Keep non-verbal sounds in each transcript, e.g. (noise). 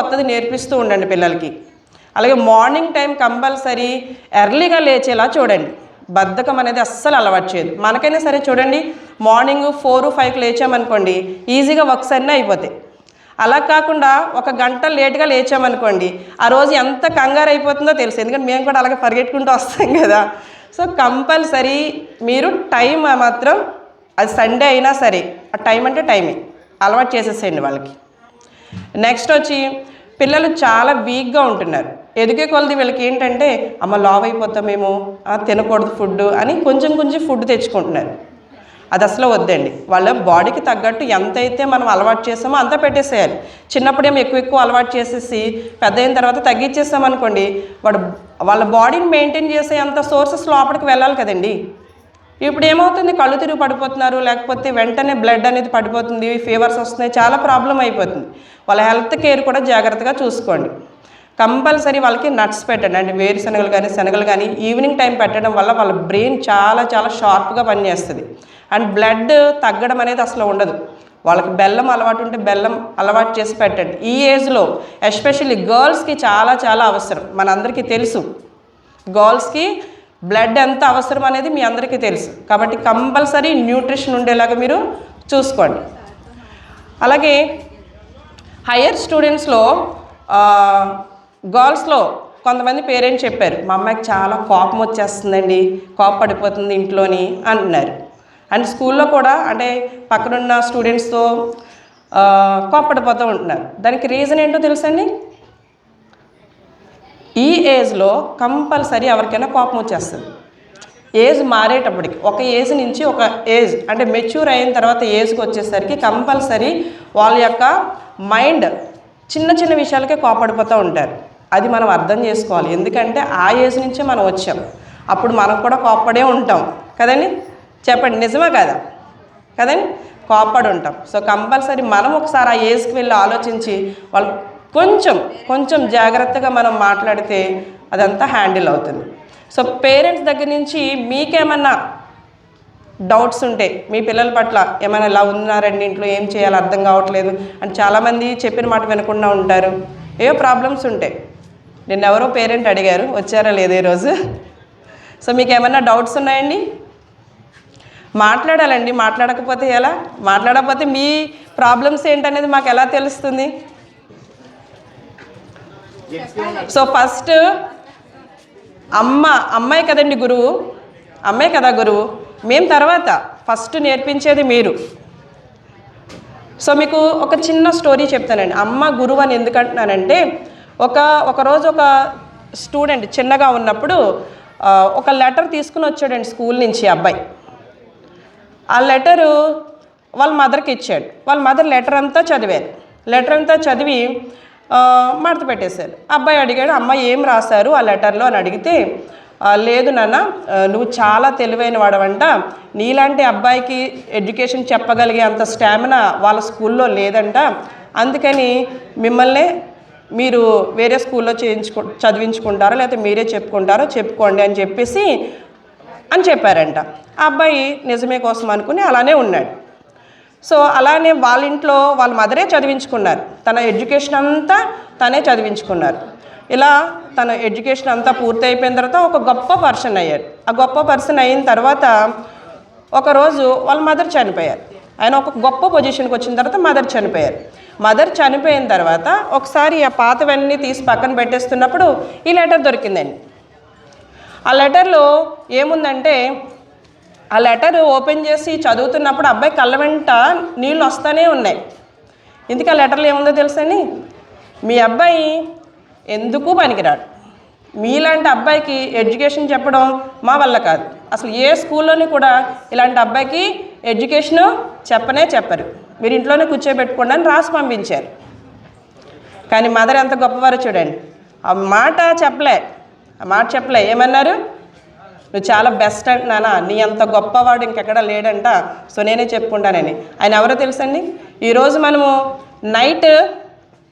కొత్తది నేర్పిస్తూ ఉండండి పిల్లలకి. అలాగే మార్నింగ్ టైం కంపల్సరీ ఎర్లీగా లేచేలా చూడండి. బద్ధకం అనేది అస్సలు అలవాటు చేయదు. మనకైనా సరే చూడండి మార్నింగ్ ఫోర్ ఫైవ్కి లేచామనుకోండి ఈజీగా వర్క్స్ అన్నీ అయిపోతాయి. అలా కాకుండా ఒక గంట లేట్గా లేచామనుకోండి ఆ రోజు ఎంత కంగారు అయిపోతుందో తెలుసు. ఎందుకంటే మేము కూడా అలాగే పరిగెట్టుకుంటూ వస్తాం కదా. సో కంపల్సరీ మీరు టైం మాత్రం అది సండే అయినా సరే ఆ టైం అంటే టైమే. అలవాటు చేసేసేయండి వాళ్ళకి. నెక్స్ట్ వచ్చి పిల్లలు చాలా వీక్గా ఉంటున్నారు. ఎదిగే కొలది వీళ్ళకి ఏంటంటే అమ్మ లావ్ అయిపోతామేమో తినకూడదు ఫుడ్ అని కొంచెం కొంచెం ఫుడ్ తెచ్చుకుంటున్నారు. అది అసలు వద్దండి. వాళ్ళ బాడీకి తగ్గట్టు ఎంత అయితే మనం అలవాటు చేసామో అంత పెట్టేసేయాలి. చిన్నప్పుడేమో ఎక్కువ ఎక్కువ అలవాటు చేసేసి పెద్ద అయిన తర్వాత తగ్గించేసామనుకోండి వాడు వాళ్ళ బాడీని మెయింటైన్ చేసే అంత సోర్సెస్ లోపలికి వెళ్ళాలి కదండి. ఇప్పుడు ఏమవుతుంది? కళ్ళు తిరిగి పడిపోతున్నారు. లేకపోతే వెంటనే బ్లడ్ అనేది పడిపోతుంది. ఫీవర్స్ వస్తున్నాయి. చాలా ప్రాబ్లం అయిపోతుంది. వాళ్ళ హెల్త్ కేర్ కూడా జాగ్రత్తగా చూసుకోండి. కంపల్సరీ వాళ్ళకి నట్స్ పెట్టండి. అంటే వేరుశనగలు కానీ శనగలు కానీ ఈవినింగ్ టైం పెట్టడం వల్ల వాళ్ళ బ్రెయిన్ చాలా చాలా షార్ప్గా పనిచేస్తుంది. అండ్ బ్లడ్ తగ్గడం అనేది అసలు ఉండదు. వాళ్ళకి బెల్లం అలవాటు ఉంటే బెల్లం అలవాటు చేసి పెట్టండి. ఈ ఏజ్లో ఎస్పెషల్లీ గర్ల్స్కి చాలా చాలా అవసరం. మనందరికీ తెలుసు. గర్ల్స్కి బ్లడ్ ఎంత అవసరం అనేది మీ అందరికీ తెలుసు. కాబట్టి కంపల్సరీ న్యూట్రిషన్ ఉండేలాగా మీరు చూసుకోండి. అలాగే హయ్యర్ స్టూడెంట్స్లో గర్ల్స్లో కొంతమంది పేరెంట్స్ చెప్పారు మా అమ్మాయికి చాలా కోపం వచ్చేస్తుందండి కోపం పడిపోతుంది ఇంట్లోని అంటున్నారు. అండ్ స్కూల్లో కూడా అంటే పక్కనున్న స్టూడెంట్స్తో కోపడిపోతూ ఉంటున్నారు. దానికి రీజన్ ఏంటో తెలుసండి ఈ ఏజ్లో కంపల్సరీ ఎవరికైనా కోపం వచ్చేస్తుంది. ఏజ్ మారేటప్పటికి ఒక ఏజ్ నుంచి ఒక ఏజ్ అంటే మెచ్యూర్ అయిన తర్వాత ఏజ్కి వచ్చేసరికి కంపల్సరీ వాళ్ళ యొక్క మైండ్ చిన్న చిన్న విషయాలకే కోపడిపోతూ ఉంటారు. అది మనం అర్థం చేసుకోవాలి. ఎందుకంటే ఆ ఏజ్ నుంచే మనం వచ్చాం. అప్పుడు మనం కూడా కోపడే ఉంటాం. కదండి? చెప్పండి. నిజమే కదా? కదండి? కోపడి ఉంటాం. సో కంపల్సరీ మనం ఒకసారి ఆ ఏజ్కి వెళ్ళి ఆలోచించి వాళ్ళు కొంచెం కొంచెం జాగ్రత్తగా మనం మాట్లాడితే అదంతా హ్యాండిల్ అవుతుంది. సో పేరెంట్స్ దగ్గర నుంచి మీకేమన్నా డౌట్స్ ఉంటే మీ పిల్లల పట్ల ఏమైనా ఇలా ఉన్నారండి ఇంట్లో ఏం చేయాలో అర్థం కావట్లేదు అని చాలామంది చెప్పిన మాట వినకుండా ఉంటారు. ఏవో ప్రాబ్లమ్స్ ఉంటాయి నిన్న ఎవరో పేరెంట్ అడిగారు వచ్చారా లేదు ఈరోజు సో మీకు ఏమైనా డౌట్స్ ఉన్నాయండి? మాట్లాడాలండి మాట్లాడకపోతే ఎలా? మాట్లాడకపోతే మీ ప్రాబ్లమ్స్ ఏంటనేది మాకు ఎలా తెలుస్తుంది? సో ఫస్ట్ అమ్మ అమ్మాయి కదండి గురువు? అమ్మాయి కదా గురువు? మేము తర్వాత ఫస్ట్ నేర్పించేది మీరు. సో మీకు ఒక చిన్న స్టోరీ చెప్తానండి. అమ్మ గురువు అని ఎందుకంటున్నానంటే ఒక ఒకరోజు ఒక స్టూడెంట్ చిన్నగా ఉన్నప్పుడు ఒక లెటర్ తీసుకుని వచ్చాడండి స్కూల్ నుంచి అబ్బాయి. ఆ లెటరు వాళ్ళ మదర్కి ఇచ్చాడు. వాళ్ళ మదర్ లెటర్ అంతా చదివారు. లెటర్ అంతా చదివి మడత పెట్టేశారు. అబ్బాయి అడిగాడు అమ్మ ఏం రాశారు ఆ లెటర్లో? అని అడిగితే లేదు నాన్న నువ్వు చాలా తెలివైన వాడవంట. నీలాంటి అబ్బాయికి ఎడ్యుకేషన్ చెప్పగలిగే అంత స్టామినా వాళ్ళ స్కూల్లో లేదంట. అందుకని మిమ్మల్ని మీరు వేరే స్కూల్లో చేయించుకు చదివించుకుంటారో లేకపోతే మీరే చెప్పుకుంటారో చెప్పుకోండి అని చెప్పేసి అని చెప్పారంట. ఆ అబ్బాయి నిజమే కోసం అనుకుని అలానే ఉన్నాడు. సో అలానే వాళ్ళ ఇంట్లో వాళ్ళ మదరే చదివించుకున్నారు. తన ఎడ్యుకేషన్ అంతా తనే చదివించుకున్నారు. ఇలా తన ఎడ్యుకేషన్ అంతా పూర్తి అయిపోయిన తర్వాత ఒక గొప్ప పర్సన్ అయ్యాడు ఆ గొప్ప పర్సన్ అయిన తర్వాత ఒకరోజు వాళ్ళ మదర్ చనిపోయారు. ఆయన ఒక గొప్ప పొజిషన్కి వచ్చిన తర్వాత మదర్ చనిపోయారు. మదర్ చనిపోయిన తర్వాత ఒకసారి ఆ పాతవన్నీ తీసి పక్కన పెట్టేస్తున్నప్పుడు ఈ లెటర్ దొరికిందండి. ఆ లెటర్లో ఏముందంటే ఆ లెటర్ ఓపెన్ చేసి చదువుతున్నప్పుడు అబ్బాయి కళ్ళ వెంట నీళ్ళు వస్తూనే ఉన్నాయి. ఇందుకు ఆ లెటర్లో ఏముందో తెలుసని మీ అబ్బాయి ఎందుకు పనికిరాడు? మీలాంటి అబ్బాయికి ఎడ్యుకేషన్ చెప్పడం మా వల్ల కాదు. అసలు ఏ స్కూల్లోని కూడా ఇలాంటి అబ్బాయికి ఎడ్యుకేషను చెప్పనే చెప్పరు. మీరు ఇంట్లోనే కూర్చోబెట్టుకోండి అని రాసి పంపించారు. కానీ మదర్ ఎంత గొప్పవారో చూడండి. ఆ మాట చెప్పలే. ఆ మాట చెప్పలే. ఏమన్నారు? నువ్వు చాలా బెస్ట్ అంటున్నానా నీ అంత గొప్పవాడు ఇంకెక్కడ లేడంట. సో నేనే చెప్పుకుంటానని. ఆయన ఎవరో తెలుసండి ఈరోజు మనము నైట్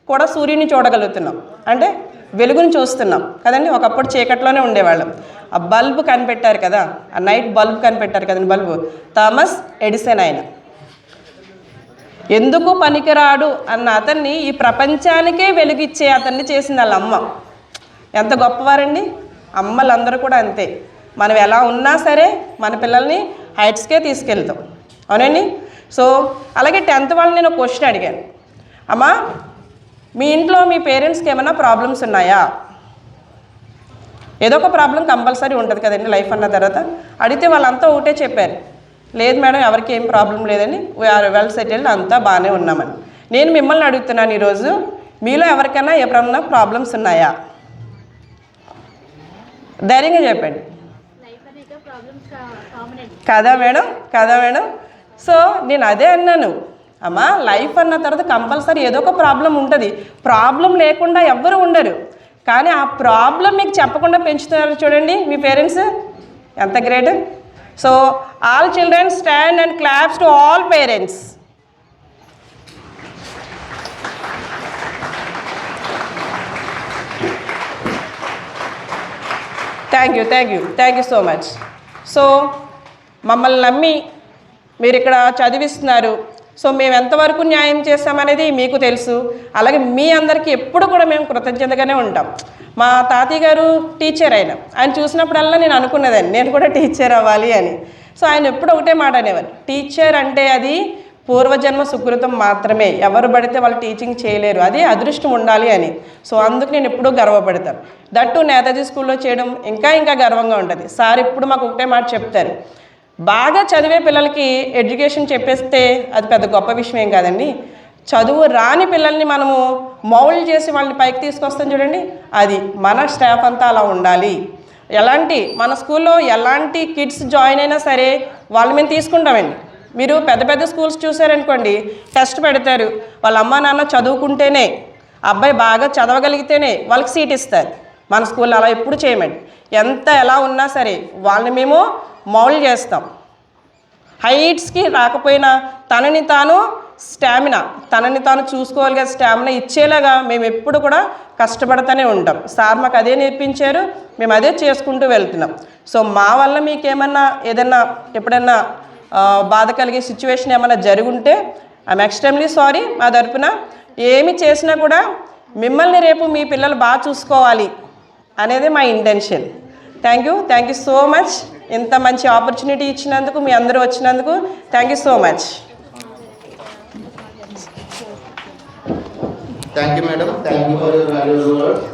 కూడా సూర్యుని చూడగలుగుతున్నాం. అంటే వెలుగుని చూస్తున్నాం. కదండి? ఒకప్పుడు చీకట్లోనే ఉండేవాళ్ళం. ఆ బల్బ్ కనిపెట్టారు కదా. ఆ నైట్ బల్బ్ కనిపెట్టారు కదండి బల్బు. థామస్ ఎడిసన్ ఆయన. ఎందుకు పనికిరాడు? అన్న అతన్ని ఈ ప్రపంచానికే వెలుగిచ్చే అతన్ని చేసింది వాళ్ళ అమ్మ. ఎంత గొప్పవారండి? అమ్మలందరూ కూడా అంతే. మనం ఎలా ఉన్నా సరే మన పిల్లల్ని హైట్స్కే తీసుకెళ్తాం. అవునండి? సో అలాగే టెన్త్ వాళ్ళు నేను క్వశ్చన్ అడిగాను. అమ్మా మీ ఇంట్లో మీ పేరెంట్స్కి ఏమైనా ప్రాబ్లమ్స్ ఉన్నాయా? ఏదో ఒక ప్రాబ్లం కంపల్సరీ ఉంటుంది కదండి లైఫ్ అన్న తర్వాత. అడిగితే వాళ్ళంతా ఒకటే చెప్పారు. లేదు మేడం ఎవరికి ఏం ప్రాబ్లం లేదని వీఆర్ వెల్ సెటిల్డ్ అంతా బాగానే ఉన్నామని. నేను మిమ్మల్ని అడుగుతున్నాను ఈరోజు మీలో ఎవరికైనా ఏ ప్రాబ్లమ్స్ ఉన్నాయా? ధైర్యంగా చెప్పండి లైఫ్ అనేక ప్రాబ్లమ్స్ కామన్ అండి కదా మేడం కదా మేడం సో నేను అదే అన్నాను. అమ్మా లైఫ్ అన్న తర్వాత కంపల్సరీ ఏదో ఒక ప్రాబ్లం ఉంటుంది. ప్రాబ్లం లేకుండా ఎవ్వరు ఉండరు. కానీ ఆ ప్రాబ్లం మీకు చెప్పకుండా పెంచుతున్నారు చూడండి మీ పేరెంట్స్ ఎంత great so all children stand and claps to all parents thank you thank you thank you so much so మమ్మల్ని నమ్మి మీరు ఇక్కడ చదివిస్తున్నారు. సో మేము ఎంతవరకు న్యాయం చేస్తామనేది మీకు తెలుసు. అలాగే మీ అందరికీ ఎప్పుడు కూడా మేము కృతజ్ఞతగానే ఉంటాం. మా తాతయ్య గారు టీచర్ ఆయన. ఆయన చూసినప్పుడల్లా నేను అనుకున్నదాన్ని. నేను కూడా టీచర్ అవ్వాలి అని. సో ఆయన ఎప్పుడు ఒకటే మాట అనేవారు. టీచర్ అంటే అది పూర్వజన్మ సుకృతం మాత్రమే. ఎవరు పడితే వాళ్ళు టీచింగ్ చేయలేరు. అది అదృష్టం ఉండాలి అని. సో అందుకు నేను ఎప్పుడూ గర్వపడతాను. దట్టు నేతాజీ స్కూల్లో చేయడం ఇంకా ఇంకా గర్వంగా ఉంటుంది. సార్ ఇప్పుడు మాకు ఒకటే మాట చెప్తారు. బాగా చదివే పిల్లలకి ఎడ్యుకేషన్ చెప్పేస్తే అది పెద్ద గొప్ప విషయం ఏం కాదండి. చదువు రాని పిల్లల్ని మనము మౌల్డ్ చేసి వాళ్ళని పైకి తీసుకొస్తాం చూడండి. అది మన స్టాఫ్ అంతా అలా ఉండాలి. ఎలాంటి మన స్కూల్లో ఎలాంటి కిడ్స్ జాయిన్ అయినా సరే వాళ్ళు మేము తీసుకుంటామండి. మీరు పెద్ద పెద్ద స్కూల్స్ చూసారనుకోండి టెస్ట్ పెడతారు. వాళ్ళ అమ్మా నాన్న చదువుకుంటేనే అబ్బాయి బాగా చదవగలిగితేనే వాళ్ళకి సీట్ ఇస్తారు. మన స్కూల్లో అలా ఎప్పుడు చేయమండి. ఎంత ఎలా ఉన్నా సరే వాళ్ళని మేము మౌల్డ్ చేస్తాం. హైట్స్కి రాకపోయినా తనని తాను స్టామినా తనని తాను చూసుకోవాలిగా స్టామినా ఇచ్చేలాగా మేము ఎప్పుడు కూడా కష్టపడుతూనే ఉంటాం. సార్ మాకు అదే నేర్పించారు మేము అదే చేసుకుంటూ వెళ్తున్నాం. సో మా వల్ల మీకేమన్నా ఏదన్నా ఎప్పుడన్నా బాధ కలిగే సిచ్యువేషన్ ఏమైనా జరుగుంటే ఐఎమ్ ఎక్స్ట్రీమ్లీ సారీ మా తరపున. ఏమి చేసినా కూడా మిమ్మల్ని రేపు మీ పిల్లలు బాగా చూసుకోవాలి అనేది మా intention thank you thank you so much ఇంత మంచి ఆపర్చునిటీ ఇచ్చినందుకు మీ అందరూ వచ్చినందుకు thank you so much thank you madam thank you for your valuable words.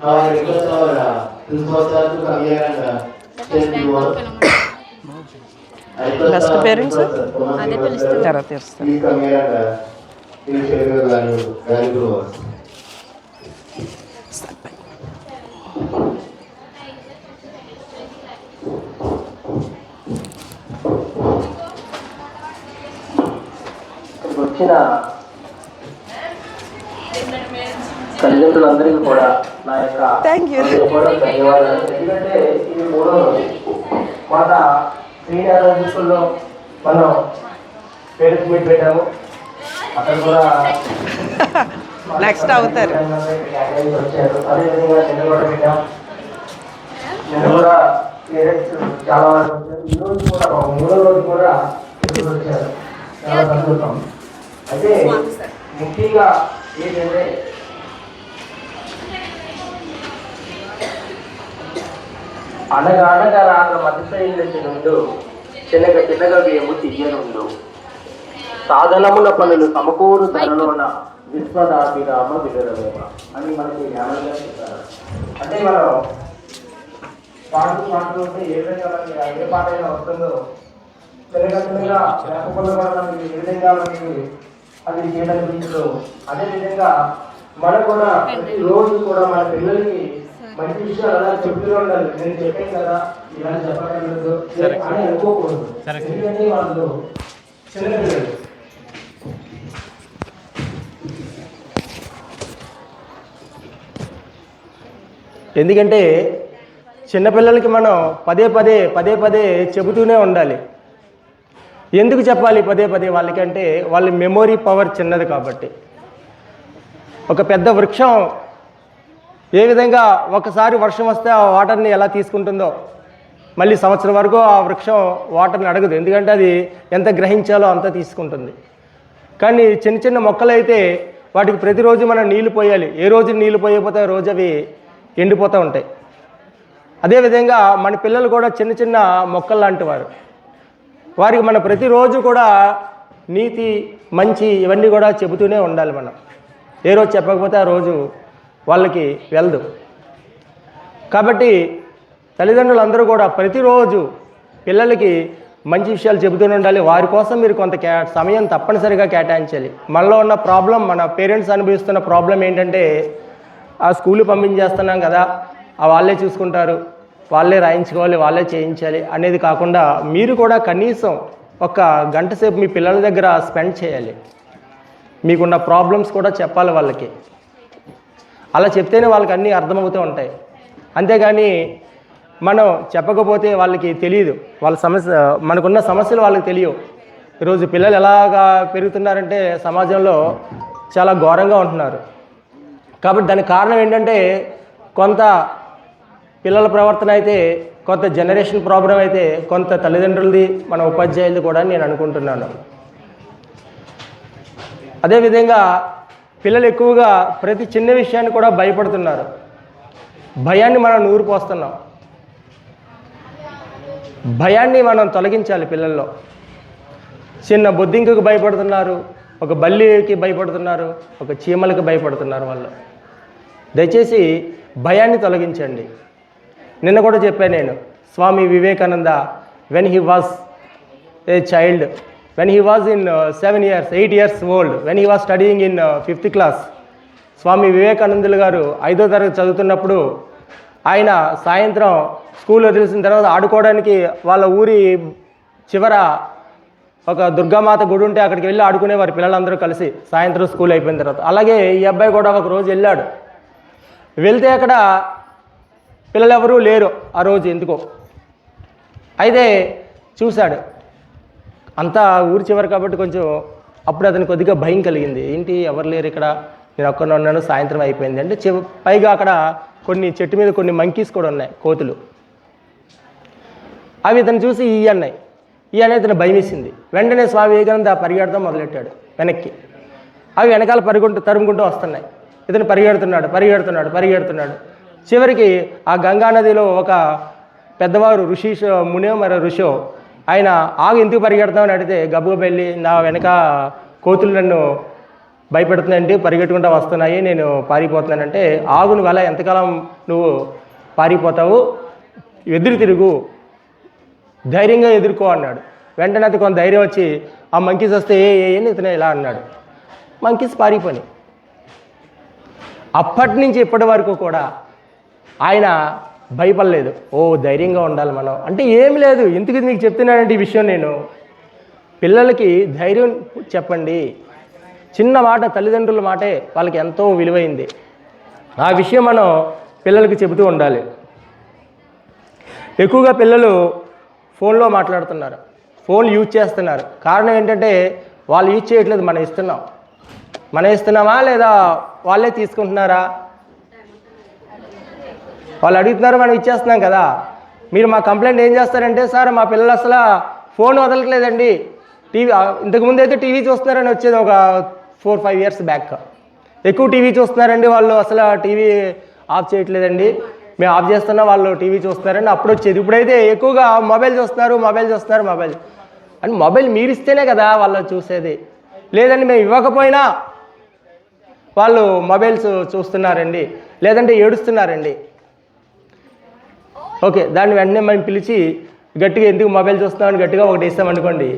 Now request request principal sir to come here and take your sir, Thomas అదే sir, తర్వాత uh. ఇక్కడికి వచ్చిన తల్లిదండ్రులందరికీ కూడా నా యొక్క Thank you. హృదయపూర్వక ధన్యవాదాలు ఎందుకంటే ఇది మూడో రోజు మన శ్రీనారాయణ స్కూల్లో మనం పేరెంట్స్ మీట్ పెట్టాము. అక్కడ కూడా (laughs) Next అవుతారు. వచ్చారు అదేవిధంగా నిన్న కూడా పెట్టాం. నిన్న కూడా పేరెంట్స్ చాలా వచ్చారు. ఈ రోజు కూడా ఒక మూడో రోజు కూడా పిల్లలు వచ్చారు. చాలా సంతోషం. అయితే ముఖ్యంగా ఏంటంటే అనగా అనగా రాక మధ్యశైలి నుండు చిన్నగా చిన్నగా వేము తీయనుండు సాధనముల పనులు సమకూరు ధరలోన విశ్వదాభిరామ విదరవేమ అని మనకి జ్ఞానంగా చెప్తారు అంటే మనం పాటలు పాటలు ఉంటే ఏ విధంగా మనకి ఏ పాట అయినా వస్తుందో చిన్నగా చిన్నగా లేకపోతే మనకి ఏ విధంగా మనకి అది చేయడం అదే విధంగా మనం కూడా ప్రతి రోజు కూడా మన పిల్లలకి మంచి విషయాలు అలా చెప్తూనే ఉండాలి. నేను చెప్పాను కదా ఇలా చెప్పగలదు అని అనుకోకూడదు. ఎందుకంటే వాళ్ళు చిన్నపిల్లలు. ఎందుకంటే చిన్నపిల్లలకి మనం పదే పదే పదే పదే చెబుతూనే ఉండాలి. ఎందుకు చెప్పాలి పదే పదే వాళ్ళకంటే వాళ్ళ మెమొరీ పవర్ చిన్నది కాబట్టి. ఒక పెద్ద వృక్షం ఏ విధంగా ఒకసారి వర్షం వస్తే ఆ వాటర్ని ఎలా తీసుకుంటుందో మళ్ళీ సంవత్సరం వరకు ఆ వృక్షం వాటర్ని అడగదు. ఎందుకంటే అది ఎంత గ్రహించాలో అంత తీసుకుంటుంది. కానీ చిన్న చిన్న మొక్కలు అయితే వాటికి ప్రతిరోజు మనం నీళ్ళు పోయాలి. ఏ రోజు నీళ్ళు పోయకపోతే రోజు అవి ఎండిపోతూ ఉంటాయి. అదేవిధంగా మన పిల్లలు కూడా చిన్న చిన్న మొక్కలు లాంటి వారు. వారికి మనం ప్రతిరోజు కూడా నీతి మంచి ఇవన్నీ కూడా చెబుతూనే ఉండాలి మనం. ఏ రోజు చెప్పకపోతే ఆ రోజు వాళ్ళకి వెళ్దు. కాబట్టి తల్లిదండ్రులు అందరూ కూడా ప్రతిరోజు పిల్లలకి మంచి విషయాలు చెబుతూనే ఉండాలి. వారి కోసం మీరు కొంత కే సమయం తప్పనిసరిగా కేటాయించాలి. మనలో ఉన్న ప్రాబ్లం మన పేరెంట్స్ అనుభవిస్తున్న ప్రాబ్లం ఏంటంటే ఆ స్కూల్ పంపించేస్తున్నాం కదా ఆ వాళ్ళే చూసుకుంటారు. వాళ్ళే రాయించుకోవాలి వాళ్ళే చేయించాలి అనేది కాకుండా మీరు కూడా కనీసం ఒక గంట సేపు మీ పిల్లల దగ్గర స్పెండ్ చేయాలి. మీకున్న ప్రాబ్లమ్స్ కూడా చెప్పాలి వాళ్ళకి. అలా చెప్తేనే వాళ్ళకి అన్నీ అర్థమవుతూ ఉంటాయి. అంతేగాని మనం చెప్పకపోతే వాళ్ళకి తెలియదు వాళ్ళ సమస్య మనకున్న సమస్యలు వాళ్ళకి తెలియవు. ఈరోజు పిల్లలు ఎలాగా పెరుగుతున్నారంటే సమాజంలో చాలా ఘోరంగా ఉంటున్నారు. కాబట్టి దానికి కారణం ఏంటంటే కొంత పిల్లల ప్రవర్తన అయితే కొంత జనరేషన్ ప్రాబ్లం అయితే కొంత తల్లిదండ్రులది మన ఉపాధ్యాయులది కూడా నేను అనుకుంటున్నాను. అదేవిధంగా పిల్లలు ఎక్కువగా ప్రతి చిన్న విషయాన్ని కూడా భయపడుతున్నారు. భయాన్ని మనం నూరు పోస్తున్నాం భయాన్ని మనం తొలగించాలి పిల్లల్లో. చిన్న బొద్దింకకు భయపడుతున్నారు ఒక బల్లికి భయపడుతున్నారు ఒక చీమలకు భయపడుతున్నారు వాళ్ళు. దయచేసి భయాన్ని తొలగించండి. నిన్న కూడా చెప్పాను నేను Swami Vivekananda when he was a child when he was in seven years eight years old when he was studying in fifth class Swami వివేకానందులు గారు ఐదో తరగతి చదువుతున్నప్పుడు ఆయన సాయంత్రం స్కూల్ వదిలేసిన తర్వాత ఆడుకోవడానికి వాళ్ళ ఊరి చివర ఒక దుర్గామాత గుడి ఉంటే అక్కడికి వెళ్ళి ఆడుకునేవారు పిల్లలందరూ కలిసి సాయంత్రం స్కూల్ అయిపోయిన తర్వాత. అలాగే ఈ అబ్బాయి కూడా ఒక రోజు వెళ్ళాడు. వెళ్తే అక్కడ పిల్లలు ఎవరూ లేరు ఆ రోజు ఎందుకో. అయితే చూశాడు. అంతా ఊరి చివరి కాబట్టి కొంచెం అప్పుడు అతనికి కొద్దిగా భయం కలిగింది. ఏంటి ఎవరు లేరు ఇక్కడ? నేను ఒక్కనే ఉన్నాను సాయంత్రం అయిపోయింది అంటే చివ పైగా అక్కడ కొన్ని చెట్టు మీద కొన్ని మంకీస్ కూడా ఉన్నాయి కోతులు. అవి ఇతను చూసి ఈ అన్నాయి ఈ అనే ఇతను భయమేసింది. వెంటనే స్వామి వివేకానంద పరిగెడతాం మొదలెట్టాడు వెనక్కి. అవి వెనకాల పరుగుంటూ తరుముకుంటూ వస్తున్నాయి. ఇతను పరిగెడుతున్నాడు పరిగెడుతున్నాడు పరిగెడుతున్నాడు. చివరికి ఆ గంగా నదిలో ఒక పెద్దవారు ఋషి మునో మరి ఋషో ఆయన ఆగు ఎందుకు పరిగెడతామని అడిగితే గబ్బుగా వెళ్ళి నా వెనక కోతులు నన్ను భయపెడుతున్నాయంటే పరిగెట్టుకుంటూ వస్తున్నాయి నేను పారిపోతున్నానంటే ఆగు నువ్వు అలా ఎంతకాలం నువ్వు పారిపోతావు? ఎదురు తిరుగు ధైర్యంగా ఎదుర్కో అన్నాడు. వెంటనే అది కొంత ధైర్యం వచ్చి ఆ మంకీస్ వస్తే ఏ ఏ అని ఇతను ఇలా అన్నాడు. మంకీస్ పారిపోయి అప్పటి నుంచి ఇప్పటి వరకు కూడా ఆయన భయపడలేదు. ఓ ధైర్యంగా ఉండాలి మనం. అంటే ఏమి లేదు. ఎందుకు మీకు చెప్తున్నానంటే ఈ విషయం నేను. పిల్లలకి ధైర్యం చెప్పండి. చిన్న మాట తల్లిదండ్రుల మాటే వాళ్ళకి ఎంతో విలువైంది. ఆ విషయం మనం పిల్లలకి చెబుతూ ఉండాలి. ఎక్కువగా పిల్లలు ఫోన్లో మాట్లాడుతున్నారు. ఫోన్ యూజ్ చేస్తున్నారు. కారణం ఏంటంటే వాళ్ళు యూజ్ చేయట్లేదు. మనం ఇస్తున్నాం. మనం ఇస్తున్నామా లేదా వాళ్ళే తీసుకుంటున్నారా? వాళ్ళు అడుగుతున్నారు మనం ఇచ్చేస్తున్నాం కదా. మీరు మా కంప్లైంట్ ఏం చేస్తారంటే సార్ మా పిల్లలు అసలు ఫోన్ వదలట్లేదండి. టీవీ ఇంతకుముందు అయితే టీవీ చూస్తున్నారని వచ్చేది ఒక ఫోర్ ఫైవ్ ఇయర్స్ బ్యాక్. ఎక్కువ టీవీ చూస్తున్నారండి వాళ్ళు అసలు టీవీ ఆఫ్ చేయట్లేదండి. మేము ఆఫ్ చేస్తున్నా వాళ్ళు టీవీ చూస్తున్నారండి అప్పుడు వచ్చేది. ఇప్పుడైతే ఎక్కువగా మొబైల్ చూస్తున్నారు మొబైల్ చూస్తున్నారు మొబైల్. అని మొబైల్ మీరు ఇస్తేనే కదా వాళ్ళు చూసేది. లేదండి మేము ఇవ్వకపోయినా వాళ్ళు మొబైల్స్ చూస్తున్నారండి. లేదంటే ఏడుస్తున్నారండి. ఓకే దాన్ని వెంటనే మేము పిలిచి గట్టిగా ఎందుకు మొబైల్ చూస్తున్నామని గట్టిగా ఒకటి ఇస్తామనుకోండి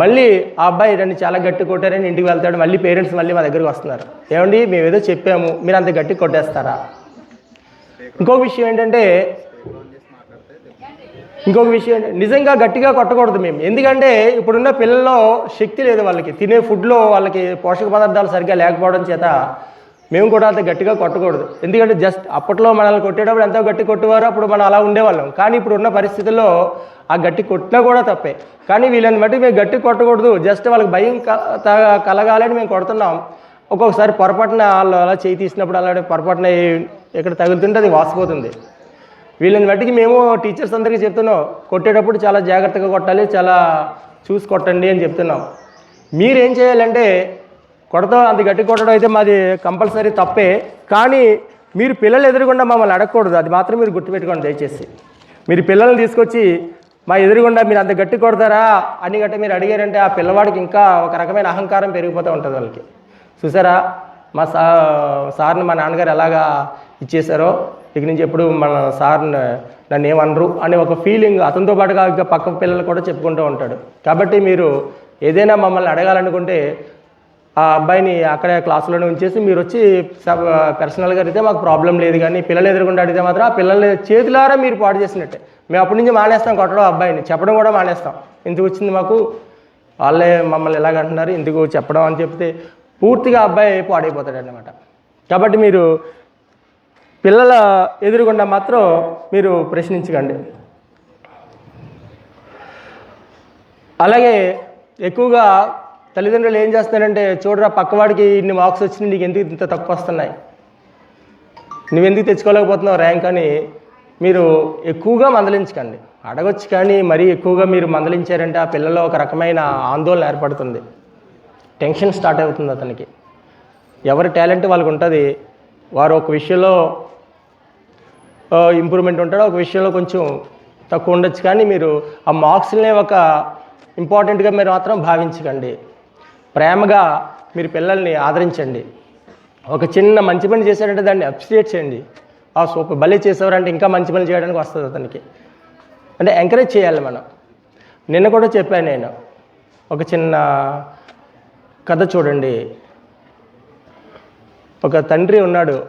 మళ్ళీ ఆ అబ్బాయి రెండు చాలా గట్టి కొట్టారని ఇంటికి వెళ్తాడు మళ్ళీ పేరెంట్స్ మళ్ళీ మా దగ్గరికి వస్తున్నారు. ఏమండి మేము ఏదో చెప్పాము మీరు అంత గట్టి కొట్టేస్తారా? ఇంకొక విషయం ఏంటంటే ఇంకొక విషయం నిజంగా గట్టిగా కొట్టకూడదు మేము. ఎందుకంటే ఇప్పుడున్న పిల్లల్లో శక్తి లేదు వాళ్ళకి. తినే ఫుడ్లో వాళ్ళకి పోషక పదార్థాలు సరిగ్గా లేకపోవడం చేత మేము కూడా అంత గట్టిగా కొట్టకూడదు. ఎందుకంటే జస్ట్ అప్పట్లో మనల్ని కొట్టేటప్పుడు ఎంతో గట్టి కొట్టేవారు అప్పుడు మనం అలా ఉండేవాళ్ళం. కానీ ఇప్పుడు ఉన్న పరిస్థితుల్లో ఆ గట్టి కొట్టినా కూడా తప్పే. కానీ వీళ్ళని బట్టి మేము గట్టి కొట్టకూడదు. జస్ట్ వాళ్ళకి భయం కలగాలని మేము కొడుతున్నాం. ఒక్కొక్కసారి పొరపాటున వాళ్ళు అలా చేయి తీసినప్పుడు అలాంటి పొరపాటున ఇక్కడ తగులుతుంటే అది వాసిపోతుంది. వీళ్ళని బట్టికి మేము టీచర్స్ అందరికీ చెప్తున్నాం కొట్టేటప్పుడు చాలా జాగ్రత్తగా కొట్టాలి చాలా చూసి కొట్టండి అని చెప్తున్నాం. మీరేం చేయాలంటే కొడతాం అంత గట్టి కొట్టడం అయితే మాది కంపల్సరీ తప్పే. కానీ మీరు పిల్లలు ఎదురుగుండా మమ్మల్ని అడగకూడదు. అది మాత్రం మీరు గుర్తుపెట్టుకోండి దయచేసి. మీరు పిల్లల్ని తీసుకొచ్చి మా ఎదురుగుండా మీరు అంత గట్టి కొడతారా? అని గట్ట మీరు అడిగారంటే ఆ పిల్లవాడికి ఇంకా ఒక రకమైన అహంకారం పెరిగిపోతూ ఉంటుంది వాళ్ళకి. చూసారా? మా సా సార్ని మా నాన్నగారు ఎలాగా ఇచ్చేశారో? ఇక నుంచి ఎప్పుడు మన సార్ని నన్ను ఏమనరు అనే ఒక ఫీలింగ్ అతనితో పాటుగా ఇంకా పక్క పిల్లలు కూడా చెప్పుకుంటూ ఉంటాడు. కాబట్టి మీరు ఏదైనా మమ్మల్ని అడగాలనుకుంటే ఆ అబ్బాయిని అక్కడే క్లాసులోనే ఉంచేసి మీరు వచ్చి సబ్ పర్సనల్గా అడిగితే మాకు ప్రాబ్లం లేదు కానీ పిల్లలు ఎదురుకుండా అడిగితే మాత్రం ఆ పిల్లల్ని చేతులారా మీరు పాడు చేసినట్టే. మేము అప్పటి నుంచి మానేస్తాం కొట్టడం ఆ అబ్బాయిని. చెప్పడం కూడా మానేస్తాం. ఎందుకు వచ్చింది మాకు? వాళ్ళే మమ్మల్ని ఎలాగ అంటున్నారు. ఎందుకు చెప్పడం అని చెప్తే పూర్తిగా అబ్బాయి పాడైపోతాడు అన్నమాట కాబట్టి మీరు పిల్లల ఎదురుగుండా మాత్రం మీరు ప్రశ్నించకండి. అలాగే ఎక్కువగా తల్లిదండ్రులు ఏం చేస్తున్నారంటే చూడరా పక్కవాడికి ఇన్ని మార్క్స్ వచ్చినాయి నీకు ఎందుకు ఇంత తక్కువ వస్తున్నాయి? నువ్వెందుకు తెచ్చుకోలేకపోతున్నావు ర్యాంక్? అని మీరు ఎక్కువగా మందలించకండి. అడగొచ్చు కానీ మరీ ఎక్కువగా మీరు మందలించారంటే ఆ పిల్లలో ఒక రకమైన ఆందోళన ఏర్పడుతుంది. టెన్షన్ స్టార్ట్ అవుతుంది అతనికి. ఎవరి టాలెంట్ వాళ్ళకి ఉంటుంది వారు ఒక విషయంలో ఇంప్రూవ్మెంట్ ఉంటాడు ఒక విషయంలో కొంచెం తక్కువ ఉండొచ్చు కానీ మీరు ఆ మార్క్స్నే ఒక ఇంపార్టెంట్గా మీరు మాత్రం భావించకండి. ప్రేమగా మీరు పిల్లల్ని ఆదరించండి. ఒక చిన్న మంచి పని చేశారంటే దాన్ని అప్రిషియేట్ చేయండి. ఆ సూపర్ భలే చేసేవారంటే ఇంకా మంచి పని చేయడానికి వస్తుంది అతనికి. అంటే ఎంకరేజ్ చేయాలి మనం. నిన్న కూడా చెప్పాను నేను. ఒక చిన్న కథ చూడండి. ఒక తండ్రి ఉన్నాడు.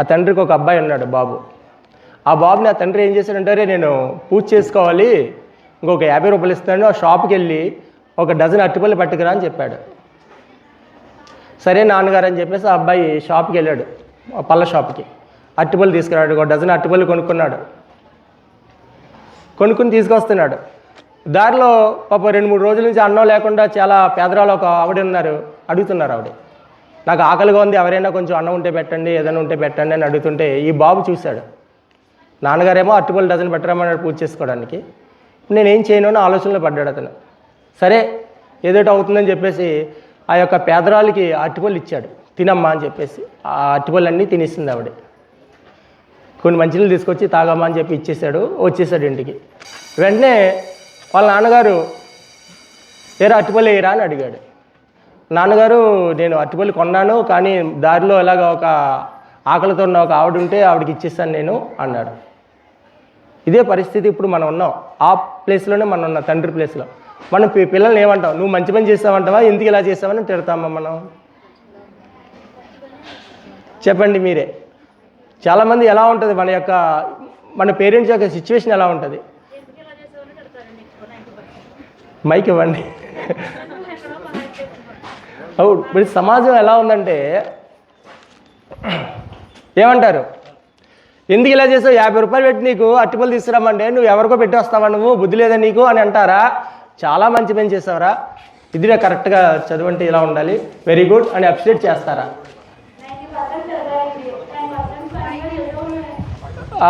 ఆ తండ్రికి ఒక అబ్బాయి ఉన్నాడు బాబు. ఆ బాబుని ఆ తండ్రి ఏం చేశాడంటారే నేను పూజ చేసుకోవాలి. ఇంకొక యాభై రూపాయలు ఇస్తాను. ఆ షాప్కి వెళ్ళి ఒక డజన్ అరటిపళ్ళు పట్టుకురా అని చెప్పాడు. సరే నాన్నగారు అని చెప్పేసి ఆ అబ్బాయి షాప్కి వెళ్ళాడు పళ్ళ షాప్కి. అరటిపళ్ళు తీసుకురాడు ఒక డజన్ అరటిపళ్ళు కొనుక్కున్నాడు. కొనుక్కుని తీసుకొస్తున్నాడు. దారిలో పాప రెండు మూడు రోజుల నుంచి అన్నం లేకుండా చాలా పేదరాలు ఒక ఆవిడ ఉన్నారు అడుగుతున్నారు ఆవిడ. నాకు ఆకలిగా ఉంది ఎవరైనా కొంచెం అన్నం ఉంటే పెట్టండి ఏదైనా ఉంటే పెట్టండి అని అడుగుతుంటే ఈ బాబు చూశాడు. నాన్నగారేమో అరటిపళ్ళు డజన్ పెట్టరామన్నాడు పూజ చేసుకోవడానికి. నేనేం చేయను అని ఆలోచనలో పడ్డాడు అతను. సరే ఏదోటి అవుతుందని చెప్పేసి ఆ యొక్క పేదరాలకి అరటిపళ్ళు ఇచ్చాడు. తినమ్మా అని చెప్పేసి ఆ అరటిపళ్ళు అన్నీ తినేసింది ఆవిడ. కొన్ని మంచినీళ్ళు తీసుకొచ్చి తాగమ్మా అని చెప్పి ఇచ్చేసాడు వచ్చేసాడు ఇంటికి. వెంటనే వాళ్ళ నాన్నగారు ఏరా అరటిపళ్ళు వేయరా? అని అడిగాడు. నాన్నగారు నేను అరటిపళ్ళు కొన్నాను కానీ దారిలో ఇలాగ ఒక ఆకలితో ఉన్న ఒక ఆవిడ ఉంటే ఆవిడకి ఇచ్చేసాను నేను అన్నాడు. ఇదే పరిస్థితి ఇప్పుడు మనం ఉన్నాం. ఆ ప్లేస్లోనే మనం ఉన్నాం తండ్రి ప్లేస్లో. మనం పి- పిల్లల్ని ఏమంటాం? నువ్వు మంచి పని చేస్తావంటావా? ఎందుకు ఇలా చేస్తావని తిడతామా మనం? చెప్పండి మీరే. చాలామంది ఎలా ఉంటుంది మన యొక్క మన పేరెంట్స్ యొక్క సిచ్యువేషన్ ఎలా ఉంటుంది? మైక్ ఇవ్వండి. అవును ఇప్పుడు సమాజం ఎలా ఉందంటే ఏమంటారు? ఎందుకు ఇలా చేసావు? యాభై రూపాయలు పెట్టి నీకు అట్టిపళ్ళు తీసుకురామంటే నువ్వు ఎవరికో పెట్టి వస్తావా నువ్వు? బుద్ధి లేదా నీకు? అని అంటారా? చాలా మంచి పని చేసావరా ఇదిరా కరెక్ట్గా చదువంటే ఇలా ఉండాలి. వెరీ గుడ్ అని అప్రిషియేట్ చేస్తారా?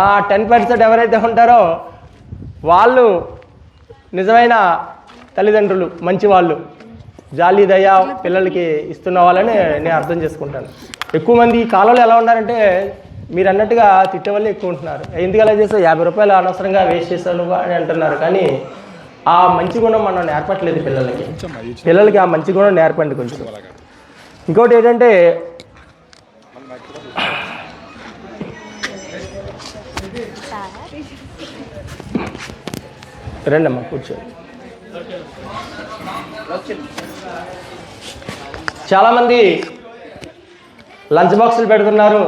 ఆ టెన్ పర్సెంట్ ఎవరైతే ఉంటారో వాళ్ళు నిజమైన తల్లిదండ్రులు మంచి వాళ్ళు. జాలి దయ పిల్లలకి ఇస్తున్న వాళ్ళని నేను అర్థం చేసుకుంటాను. ఎక్కువ మంది ఈ కాలంలో ఎలా ఉన్నారంటే మీరు అన్నట్టుగా తిట్టే వాళ్ళు ఎక్కువ ఉంటున్నారు. ఎందుకు అలా చేసావు యాభై రూపాయలు అనవసరంగా వేస్ట్ చేసావు అని అంటున్నారు. కానీ ఆ మంచి గుణం మనం నేర్పట్లేదు పిల్లలకి. పిల్లలకి ఆ మంచి గుణం నేర్పండి కొంచెం. ఇంకోటి ఏంటంటే రండమ్మా కూర్చోండి చాలామంది లంచ్ బాక్సులు పెడుతున్నారు.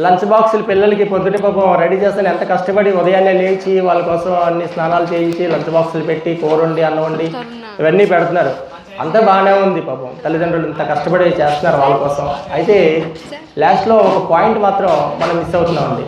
లంచ్ బాక్సులు పిల్లలకి పొద్దుట పాపం రెడీ చేస్తాను. ఎంత కష్టపడి ఉదయాన్నే లేచి వాళ్ళ కోసం అన్ని స్నానాలు చేయించి లంచ్ బాక్సులు పెట్టి కూర వండి అన్నం వండి ఇవన్నీ పెడుతున్నారు. అంతా బాగానే ఉంది పాపం. తల్లిదండ్రులు ఇంత కష్టపడి చేస్తున్నారు వాళ్ళ కోసం. అయితే లాస్ట్లో ఒక పాయింట్ మాత్రం మనం మిస్ అవుతున్నామండి.